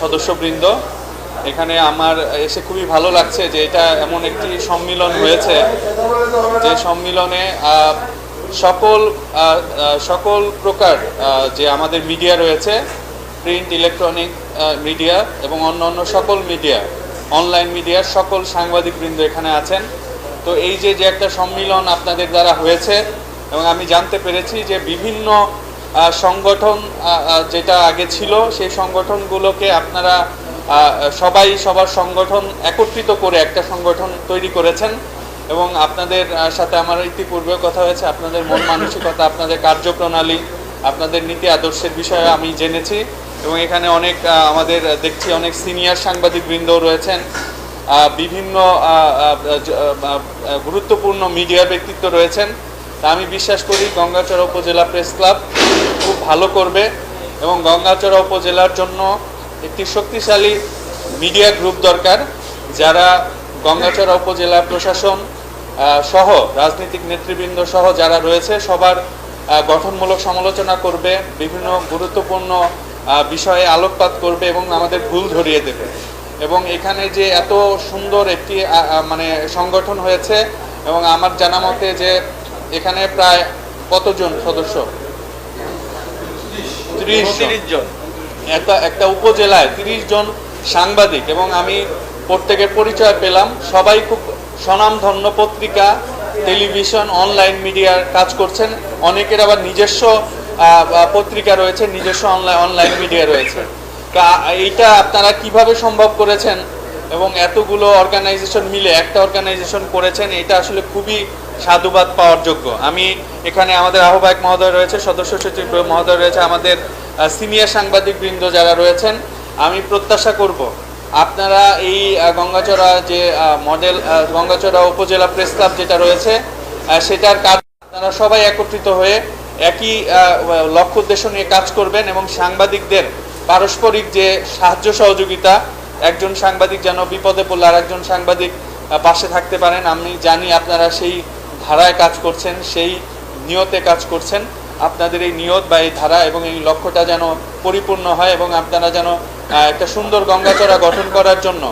সদস্যবৃন্দ, এখানে আমার এসে খুবই ভালো লাগছে যে এটা এমন একটি সম্মিলন হয়েছে যে সম্মিলনে সকল সকল প্রকার যে আমাদের মিডিয়া রয়েছে, প্রিন্ট, ইলেকট্রনিক মিডিয়া এবং অন্য অন্য সকল মিডিয়া, অনলাইন মিডিয়ার সকল সাংবাদিকবৃন্দ এখানে আছেন। তো এই যে যে একটা সম্মিলন আপনাদের দ্বারা হয়েছে এবং আমি জানতে পেরেছি যে বিভিন্ন সংগঠন যেটা আগে ছিল, সেই সংগঠনগুলোকে আপনারা সবাই, সবার সংগঠন একত্রিত করে একটা সংগঠন তৈরি করেছেন এবং আপনাদের সাথে আমার ইতিপূর্বে কথা হয়েছে, আপনাদের মন মানসিকতা, আপনাদের কার্যপ্রণালী, আপনাদের নীতি আদর্শের বিষয়ে আমি জেনেছি এবং এখানে অনেক আমাদের দেখছি অনেক সিনিয়র সাংবাদিকবৃন্দও রয়েছেন। বিভিন্ন গুরুত্বপূর্ণ মিডিয়া ব্যক্তিত্ব রয়েছেন। তা আমি বিশ্বাস করি গঙ্গাচড়া উপজেলা প্রেস ক্লাব খুব ভালো করবে এবং গঙ্গাচড়া উপজেলার জন্য একটি শক্তিশালী মিডিয়া গ্রুপ দরকার, যারা গঙ্গাচড়া উপজেলা প্রশাসন সহ রাজনৈতিক নেতৃবৃন্দ সহ যারা রয়েছে সবার গঠনমূলক সমালোচনা করবে, বিভিন্ন গুরুত্বপূর্ণ বিষয়ে আলোকপাত করবে এবং আমাদের ভুল ধরিয়ে দেবে। এবং এখানে যে এত সুন্দর একটি মানে সংগঠন হয়েছে এবং আমার জানা মতে যে এখানে প্রায় কতজন সদস্য? ত্রিশ জন। একটা একটা উপজেলায় তিরিশ জন সাংবাদিক এবং আমি প্রত্যেকের পরিচয় পেলাম। সবাই খুব স্বনামধন্য পত্রিকা টেলিভিশন অনলাইন মিডিয়ার কাজ করছেন। অনেকের আবার নিজস্ব পত্রিকা রয়েছে নিজস্ব অনলাইন অনলাইন মিডিয়া রয়েছে। তা এইটা আপনারা কীভাবে সম্ভব করেছেন? এবং এতগুলো অর্গানাইজেশন মিলে একটা অর্গানাইজেশন করেছেন, এটা আসলে খুবই সাধুবাদ পাওয়ার যোগ্য। আমি এখানে আমাদের আহ্বায়ক মহোদয় রয়েছে, সদস্য সচিব মহোদয় রয়েছে, আমাদের সিনিয়র সাংবাদিক বৃন্দ যারা রয়েছেন, আমি প্রত্যাশা করব, আপনারা এই গঙ্গাচড়া যে মডেল গঙ্গাচড়া উপজেলা প্রেস ক্লাব যেটা রয়েছে সেটার কাজ আপনারা সবাই একত্রিত হয়ে একই লক্ষ্য উদ্দেশ্য নিয়ে কাজ করবেন এবং সাংবাদিকদের পারস্পরিক যে সাহায্য সহযোগিতা একজন সাংবাদিক যেন বিপদে পড়লে আর একজন সাংবাদিক পাশে থাকতে পারেন। আমি জানি আপনারা সেই ধারায় কাজ করছেন, সেই নিয়তে কাজ করছেন। আপনাদের এই নিয়ত বা এই ধারা এবং এই লক্ষ্যটা যেন পরিপূর্ণ হয় এবং আপনারা যেন একটা সুন্দর গঙ্গাচড়া গঠন করার জন্য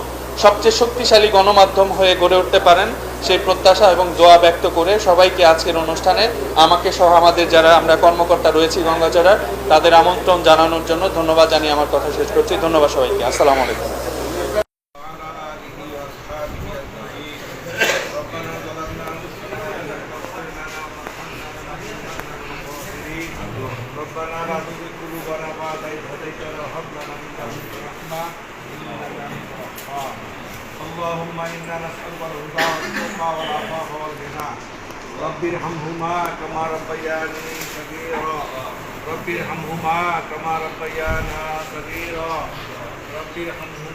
সবচেয়ে শক্তিশালী গণমাধ্যম হয়ে গড়ে উঠতে পারেন। সেই প্রত্যাশা এবং দোয়া ব্যক্ত করে সবাইকে আজকের অনুষ্ঠানে, আমাকে সহ আমাদের যারা আমরা কর্মকর্তা রয়েছি গঙ্গাচড়ার, তাদের আমন্ত্রণ জানানোর জন্য ধন্যবাদ জানিয়ে আমার কথা শেষ করছি। ধন্যবাদ সবাইকে। আসসালামু আলাইকুম। الخاسرين ربنا لا تزغ قلوبنا بعد إذ هديتنا وهب لنا من لدنك رحمة إنك أنت الوهاب اللهم إنا نسألك الهدى والتقى والعفاف والغنى رب ارحمهما كما ربياني صغيرا رب ارحمهما كما ربيانا صغيرا رب ارحمهما